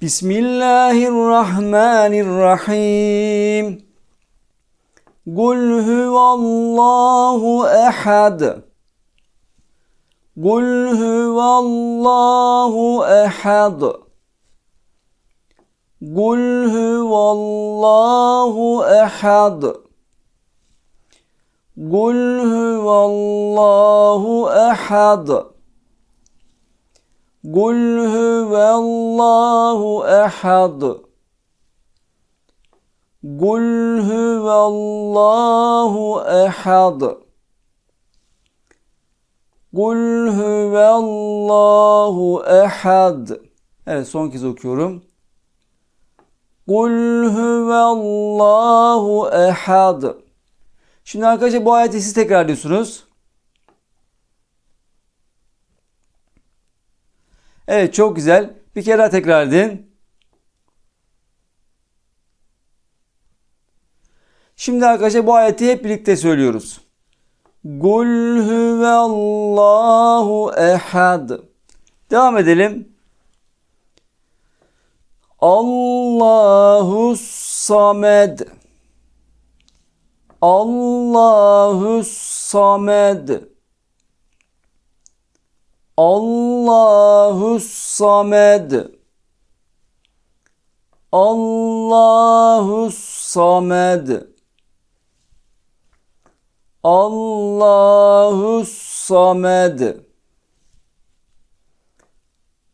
Bismillahirrahmanirrahim. Kul huvallahu ehad. Kul huvallahu ehad. Kul huvallahu ehad. Kul huvallahu ehad. Kul huvallahu ehad. Kul huvallahu ehad. Kul huvallahu ehad. Evet son kez okuyorum. Kul huvallahu ehad. Şimdi arkadaşlar bu ayeti siz tekrarlıyorsunuz. Evet çok güzel. Bir kere daha tekrar edin. Şimdi arkadaşlar bu ayeti hep birlikte söylüyoruz. Kul huvallahu ehad. Devam edelim. Allahu samed. Allahu samed. Allahu samed. Allahu samed. Allahu samed.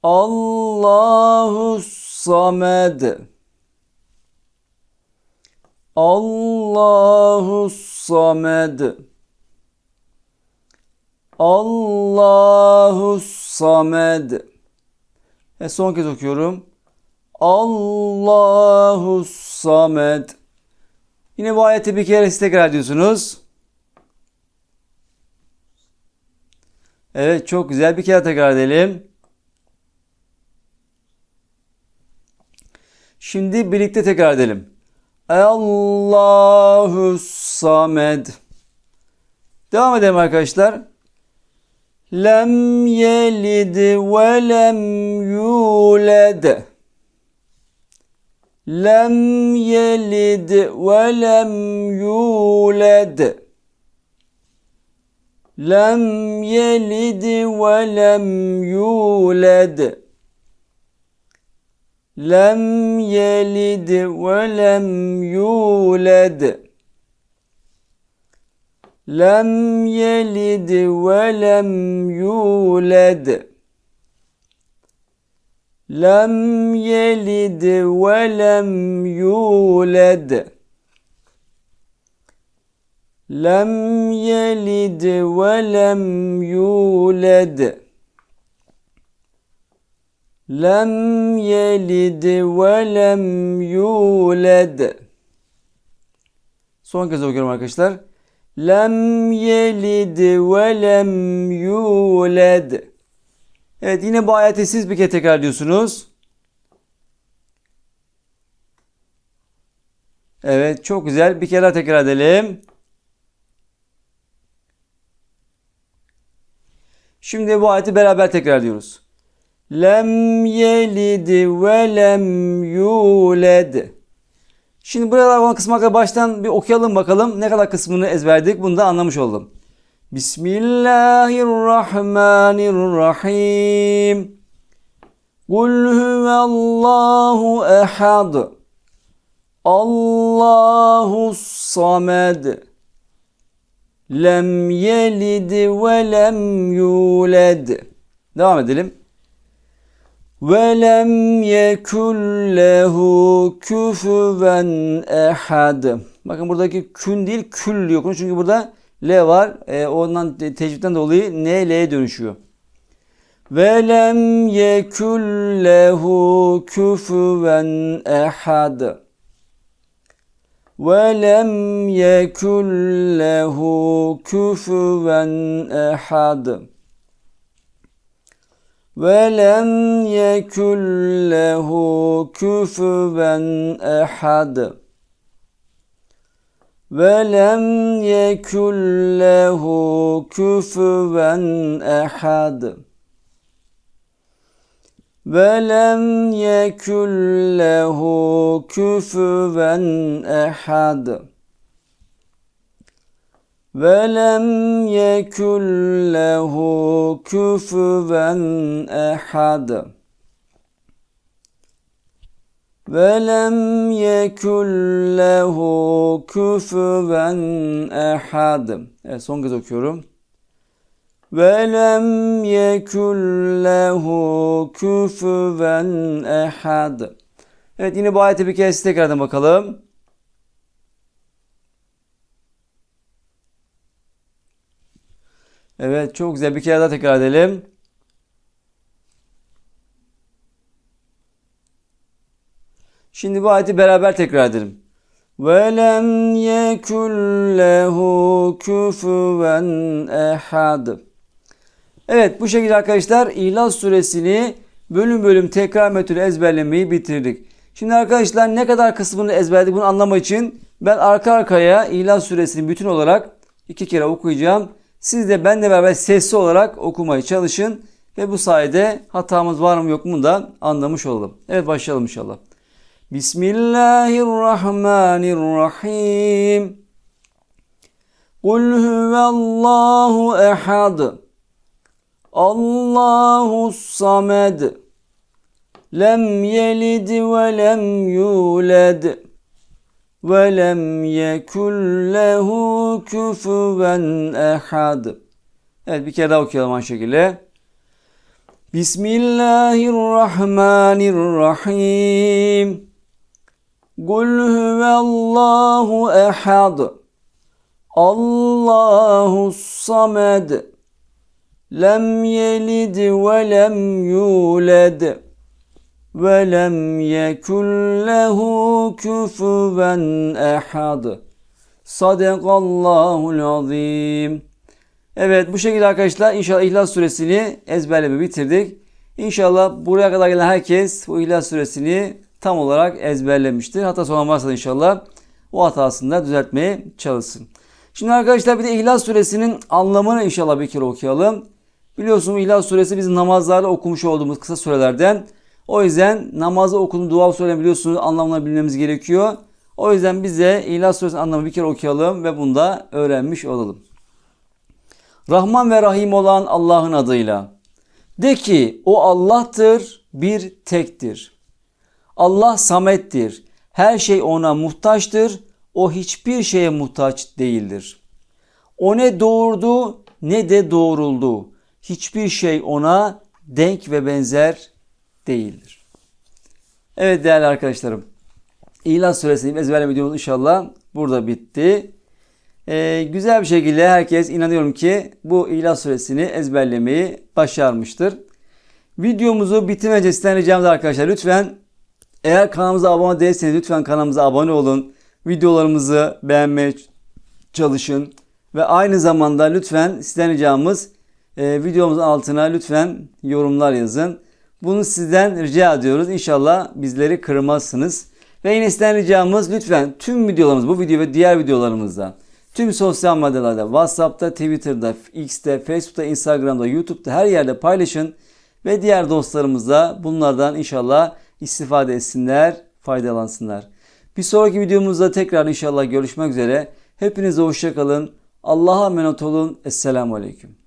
Allahu samed. Allahu samed. Allahu samed. E son kez okuyorum. Allahu samed. Yine bu ayeti bir kere tekrar ediyorsunuz. Evet çok güzel. Bir kere tekrar edelim. Şimdi birlikte tekrar edelim. Allahu samed. Devam edelim arkadaşlar. Lem yelid ve lem yuled. Lem yelid ve lem yuled. Lem yelid ve lem yuled. Lem yelid ve lem yuled. Lem yelid ve lem yuled. Lem yelid ve lem yuled. Lem yelid ve lem yuled. Lem yelid ve lem yuled. Son kez okuyorum arkadaşlar. Lem yelid ve lem yuled. Evet yine bu ayeti siz bir kere tekrar diyorsunuz. Evet çok güzel. Bir kere daha tekrar edelim. Şimdi bu ayeti beraber tekrar diyoruz. Lem yelid ve lem yuled. Şimdi burada olan kısma baştan bir okuyalım bakalım. Ne kadar kısmını ezberledik bunu da anlamış oldum. Bismillahirrahmanirrahim. Kul huvallahu ehad. Allahu samed. Lem yelid ve lem yuled. Devam edelim. وَلَمْ يَكُنْ لَهُ كُفُوًا اَحَدٍ Bakın buradaki kün değil kül diyor. Çünkü burada L var. E, ondan tecvitten dolayı N L'ye dönüşüyor. وَلَمْ يَكُنْ لَهُ كُفُوًا اَحَدٍ وَلَمْ يَكُنْ لَهُ كُفُوًا اَحَدٍ ولم يكن له كفوا أحد ولم يكن له كفوا أحد ولم يكن له كفوا أحد ولم يكن له كفوا أحد ولم يكن له كفوا أحد Evet son kez okuyorum. وَلَمْ يَكُنْ لَهُ كُفُوًا اَحَدٍ Evet yine bu ayeti bir kez tekrardan bakalım. Evet çok güzel bir kere daha tekrar edelim. Şimdi bu ayeti beraber tekrar edelim. وَلَمْ يَكُنْ لَهُ كُفُوًا اَحَدٍ Evet bu şekilde arkadaşlar İhlas suresini bölüm bölüm tekrar metodü ezberlemeyi bitirdik. Şimdi arkadaşlar ne kadar kısmını ezberledik bunu anlamak için ben arka arkaya İhlas suresini bütün olarak iki kere okuyacağım. Siz de benle beraber sesli olarak okumaya çalışın ve bu sayede hatamız var mı yok mu da anlamış olalım. Evet başlayalım inşallah. Bismillahirrahmanirrahim. Kul huvallahu ehad. Allahu samed. Lem yelid ve lem yulad. Lem yekun lehu kufuven ehad. Evet bir kere daha okuyalım aynı şekilde. Bismillahirrahmanirrahim. Kul huvallahu ehad. Allahu samed. Lem yelid ve lem yulad. Lem yekun lehu kufuven ehad. Sadakallahul azim. Evet bu şekilde arkadaşlar inşallah İhlas suresini ezberleme bitirdik. İnşallah buraya kadar gelen herkes bu İhlas suresini tam olarak ezberlemiştir. Hata olan varsa inşallah o hatasını da düzeltmeye çalışsın. Şimdi arkadaşlar bir de İhlas suresinin anlamını inşallah bir kere okuyalım. Biliyorsunuz İhlas suresi bizim namazlarda okumuş olduğumuz kısa surelerden. O yüzden namazda okuduğumuz dua surelerini biliyorsunuz anlamını bilmemiz gerekiyor. O yüzden bize İhlas suresinin anlamını bir kere okuyalım ve bunu da öğrenmiş olalım. Rahman ve Rahim olan Allah'ın adıyla. De ki o Allah'tır, bir tektir. Allah samettir. Her şey ona muhtaçtır. O hiçbir şeye muhtaç değildir. O ne doğurdu ne de doğruldu. Hiçbir şey ona denk ve benzer değildir. Evet değerli arkadaşlarım. İhlas suresini ezberleme videomuz inşallah burada bitti. Ee, güzel bir şekilde herkes inanıyorum ki bu İhlas suresini ezberlemeyi başarmıştır. Videomuzu bitirmeyince sizden ricamız arkadaşlar lütfen eğer kanalımıza abone değilseniz lütfen kanalımıza abone olun. Videolarımızı beğenmeye çalışın. Ve aynı zamanda lütfen sizden ricamız e, videomuzun altına lütfen yorumlar yazın. Bunu sizden rica ediyoruz. İnşallah bizleri kırmazsınız. Ve yine sizden ricamız lütfen tüm videolarımız bu video ve diğer videolarımızda Tüm sosyal medyalarda, WhatsApp'ta, Twitter'da, X'te, Facebook'ta, Instagram'da, YouTube'da her yerde paylaşın. Ve diğer dostlarımız bunlardan inşallah istifade etsinler, faydalansınlar. Bir sonraki videomuzda tekrar inşallah görüşmek üzere. Hepinize hoşçakalın. Allah'a emanet olun. Esselamu Aleyküm.